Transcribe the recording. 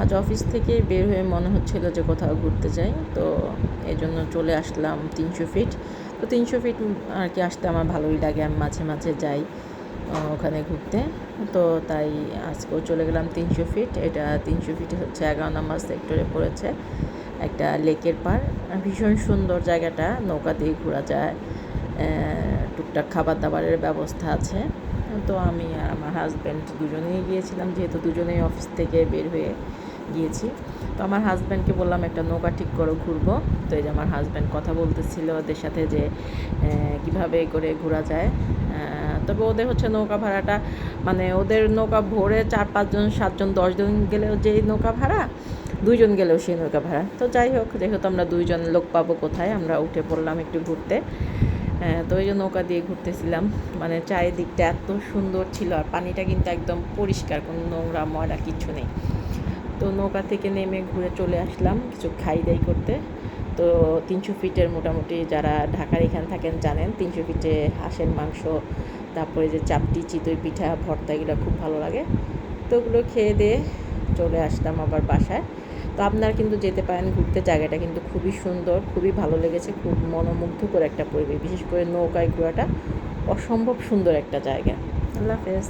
আজ অফিস থেকে বের হয়ে মনে হচ্ছিল যে কোথাও ঘুরতে যাই, তো এই জন্য চলে আসলাম তিনশো ফিট। তো তিনশো ফিট আর কি আসতে আমার ভালোই লাগে, আমি মাঝে মাঝে যাই ওখানে ঘুরতে। তো তাই আজকেও চলে গেলাম তিনশো ফিট। এটা তিনশো ফিট হচ্ছে এগারো নম্বর সেক্টরে পড়েছে একটা লেকের পার ভীষণ সুন্দর জায়গাটা, নৌকা দিয়ে ঘোরা যায় টুকটাক খাবার দাবারের ব্যবস্থা আছে। তো আমি আর আমার হাজব্যান্ড দুজনেই গিয়েছিলাম, যেহেতু দুজনেই অফিস থেকে বের হয়ে গিয়েছি তো আমার হাজব্যান্ডকে বললাম, একটা নৌকা ঠিক করো, ঘুরবো। তো এই যে আমার হাজব্যান্ড কথা বলতেছিল ওদের সাথে যে কীভাবে করে ঘোরা যায়? তবে ওদের হচ্ছে নৌকা ভাড়াটা মানে ওদের নৌকা ভোরে চার পাঁচজন, সাতজন, দশজন গেলেও যেই নৌকা ভাড়া, দুইজন গেলেও সেই নৌকা ভাড়া। তো যাই হোক, যেহেতু আমরা দুইজন লোক পাবো কোথায়, আমরা উঠে পড়লাম একটু ঘুরতে। তো ওই যে নৌকা দিয়ে ঘুরতেছিলাম মানে চারিদিকটা এত সুন্দর ছিল, আর পানিটা কিন্তু একদম পরিষ্কার, কোনো নোংরা, ময়লা, কিচ্ছু নেই। তো নৌকা থেকে নেমে ঘুরে চলে আসলাম কিছু খাই দাই করতে। তো তিনশো ফিটের মোটামুটি যারা ঢাকার এখানে থাকেন জানেন, তিনশো ফিটে হাঁসের মাংস, তারপরে যে চাপটি, চিতই পিঠা, ভর্তা, এগুলো খুব ভালো লাগে। তো ওগুলো খেয়ে দিয়ে চলে আসলাম আবার বাসায়। তো আপনারা কিন্তু যেতে পারেন, ঘুরতে। জায়গাটা কিন্তু খুবই সুন্দর, খুবই ভালো লেগেছে, খুব মনোমুগ্ধকর একটা পরিবেশ, বিশেষ করে নৌকায় ঘোরাটা অসম্ভব সুন্দর একটা জায়গা। আল্লাহ হাফেজ।